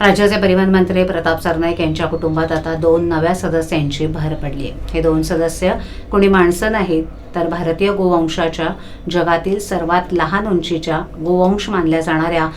राज्याचे परिवहन मंत्री प्रताप सरनाईक यांच्या कुटुंबात आता दोन नव्या सदस्यांची भर पडली आहे. हे दोन सदस्य कोणी माणसं नाहीत तर भारतीय गोवंशाच्या जगातील सर्वात लहान उंचीच्या गोवंश मानल्या जाणाऱ्या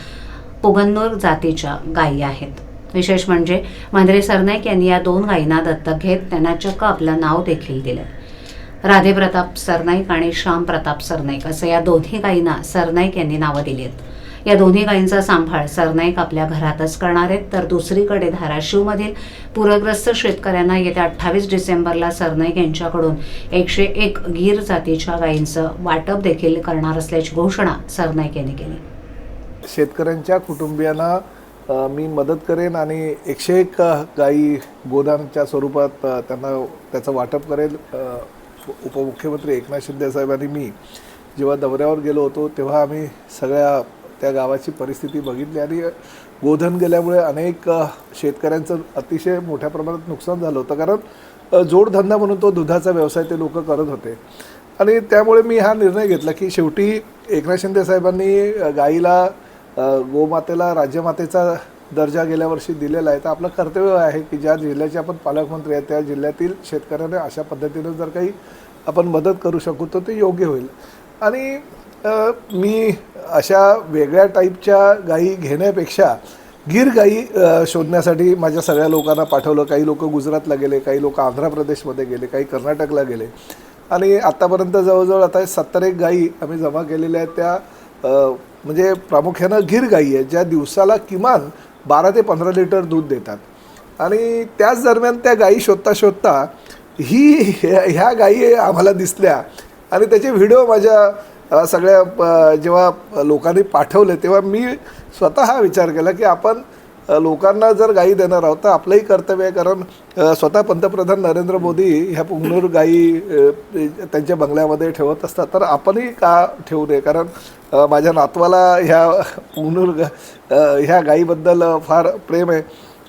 पुगन्नूर जातीच्या गायी आहेत. विशेष म्हणजे मंत्री सरनाईक यांनी या दोन गायींना दत्तक घेत त्यांना चक्क आपलं नाव देखील दिलं राधे प्रताप सरनाईक आणि श्याम प्रताप सरनाईक असं या दोन्ही गायींना सरनाईक यांनी नावं दिली आहेत या दोन्ही गायींचा सांभाळ सरनाईक आपल्या घरातच करणार आहेत. तर दुसरीकडे धाराशिवमधील पूरग्रस्त शेतकऱ्यांना येत्या अठ्ठावीस डिसेंबरला सरनाईक यांच्याकडून एकशे एक गीर जातीच्या गायींचं वाटप देखील करणार असल्याची घोषणा सरनाईक यांनी केली. शेतकऱ्यांच्या कुटुंबियांना मी मदत करेन आणि एकशे एक गायी गोदानच्या स्वरूपात त्यांना त्याचं वाटप करेल. उपमुख्यमंत्री एकनाथ शिंदे साहेबांनी मी जेव्हा दौऱ्यावर गेलो होतो तेव्हा आम्ही सगळ्या त्या गावाची परिस्थिती बघितली आणि गोधन गेल्यामुळे अनेक शेतकऱ्यांचं अतिशय मोठ्या प्रमाणात नुकसान झालं होतं. कारण जोडधंदा म्हणून तो दुधाचा व्यवसाय ते लोक करत होते. आणि त्यामुळे मी हा निर्णय घेतला की शेवटी एकनाथ शिंदे साहेबांनी गाईला गोमातेला राज्यमातेचा दर्जा गेल्या वर्षी दिलेला आहे. तर आपलं कर्तव्य आहे की ज्या जिल्ह्याचे आपण पालकमंत्री आहेत त्या जिल्ह्यातील शेतकऱ्यांना अशा पद्धतीनं जर काही आपण मदत करू शकू तर ते योग्य होईल. आणि मी अशा वेगळ्या टाईपच्या गायी घेण्यापेक्षा गीर गाई शोधण्यासाठी माझ्या सगळ्या लोकांना पाठवलं. काही लोक गुजरातला गेले काही लोक आंध्र प्रदेशमध्ये गेले काही कर्नाटकला गेले. आणि आत्तापर्यंत जवळजवळ आता सत्तर एक गायी आम्ही जमा केलेल्या आहेत त्या म्हणजे प्रामुख्यानं गीर गायी आहेत ज्या दिवसाला किमान बारा ते पंधरा लिटर दूध देतात. आणि त्याच दरम्यान त्या गायी शोधता शोधता ही ह्या गायी आम्हाला दिसल्या. आणि त्याचे व्हिडिओ माझ्या सगळ्या जेव्हा लोकांनी पाठवले तेव्हा मी स्वतः हा विचार केला की आपण लोकांना जर गाई देणार आहोत तर आपलंही कर्तव्य आहे. कारण स्वतः पंतप्रधान नरेंद्र मोदी ह्या पुंगनूर गाई त्यांच्या बंगल्यामध्ये ठेवत असतात. तर आपणही का ठेवू नये? कारण माझ्या नातवाला ह्या पुंगनूर ह्या गाईबद्दल फार प्रेम आहे.